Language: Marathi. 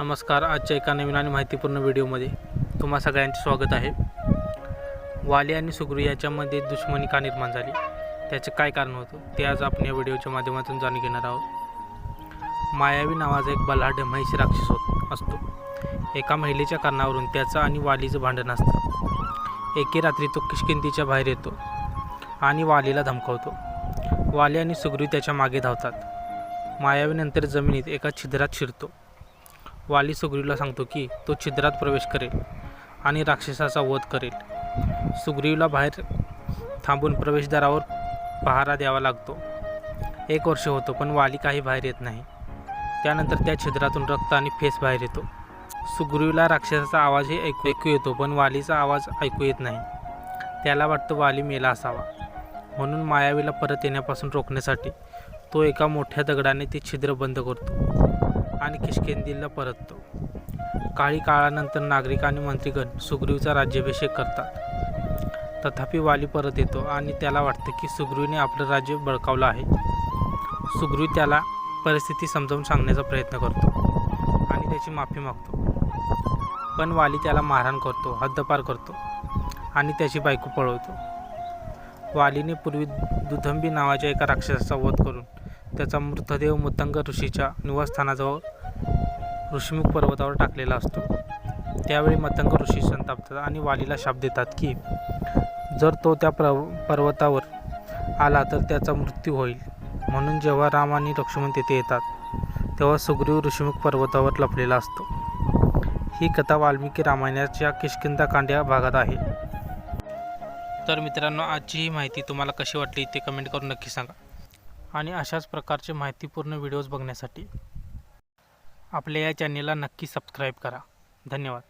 नमस्कार आजच्या एका नवीन आणि माहितीपूर्ण व्हिडिओमध्ये तुम्हा सगळ्यांचे स्वागत आहे. वाली आणि सुग्रू याच्यामध्ये दुश्मनी का निर्माण झाली? त्याचे काय कारण होतं? ते आज आपण या व्हिडिओच्या माध्यमातून जाणून घेणार आहोत. मायावी नावाचा एक बलाढ्य महिष राक्षस होत असतो. एका महिलेच्या कारणावरून त्याचं आणि वालीचं भांडण असतं. एके रात्री तो किशकिंतीच्या बाहेर येतो आणि वालीला धमकावतो. वाली आणि सुग्री त्याच्यामागे धावतात. मायावीनंतर जमिनीत एका छिद्रात शिरतो. वाली सुग्रीवला सांगतो की तो छिद्रात प्रवेश करेल आणि राक्षसाचा वध करेल. सुग्रीवला बाहेर थांबून प्रवेशद्वारावर पहारा द्यावा लागतो. एक वर्ष होतं पण वाली काही बाहेर येत नाही. त्यानंतर त्या छिद्रातून रक्त आणि फेस बाहेर येतो. सुग्रीवला राक्षसाचा आवाजही ऐकू ऐकू येतो पण वालीचा आवाज ऐकू येत नाही. त्याला वाटतं वाली मेला असावा. म्हणून मायावीला परत येण्यापासून रोखण्यासाठी तो एका मोठ्या दगडाने ते छिद्र बंद करतो. आणि किशकेंदीला परततो. काही काळानंतर नागरिक आणि मंत्रीगण सुग्रीवचा राज्याभिषेक करतात. तथापि वाली परत येतो आणि त्याला वाटतं की सुग्रीवने आपलं राज्य बळकावलं आहे. सुग्रीव त्याला परिस्थिती समजावून सांगण्याचा प्रयत्न करतो आणि त्याची माफी मागतो. पण वाली त्याला मारहाण करतो हद्दपार करतो आणि त्याची बायको पळवतो. वालीने पूर्वी दुधंबी नावाच्या एका राक्षसाचा वध करून त्याचा मृतदेह मुतंग ऋषीच्या निवासस्थानाजवळ ऋषीमुख पर्वतावर टाकलेला असतो. त्यावेळी मतंग ऋषी संतापतात आणि वालीला शाप देतात की जर तो त्या प्र पर्वतावर आला तर त्याचा मृत्यू होईल. म्हणून जेव्हा राम आणि लक्ष्मण तेथे येतात तेव्हा सुग्रीव ऋषीमुख पर्वतावर लपलेला असतो. ही कथा वाल्मिकी रामायणाच्या किष्किंदा कांड्या भागात आहे. तर मित्रांनो आजची ही माहिती तुम्हाला कशी वाटली ते कमेंट करून नक्की सांगा. आणि अशाच प्रकारचे माहितीपूर्ण व्हिडिओज बघण्यासाठी आपल्या या चॅनेलला नक्की सबस्क्राईब करा. धन्यवाद.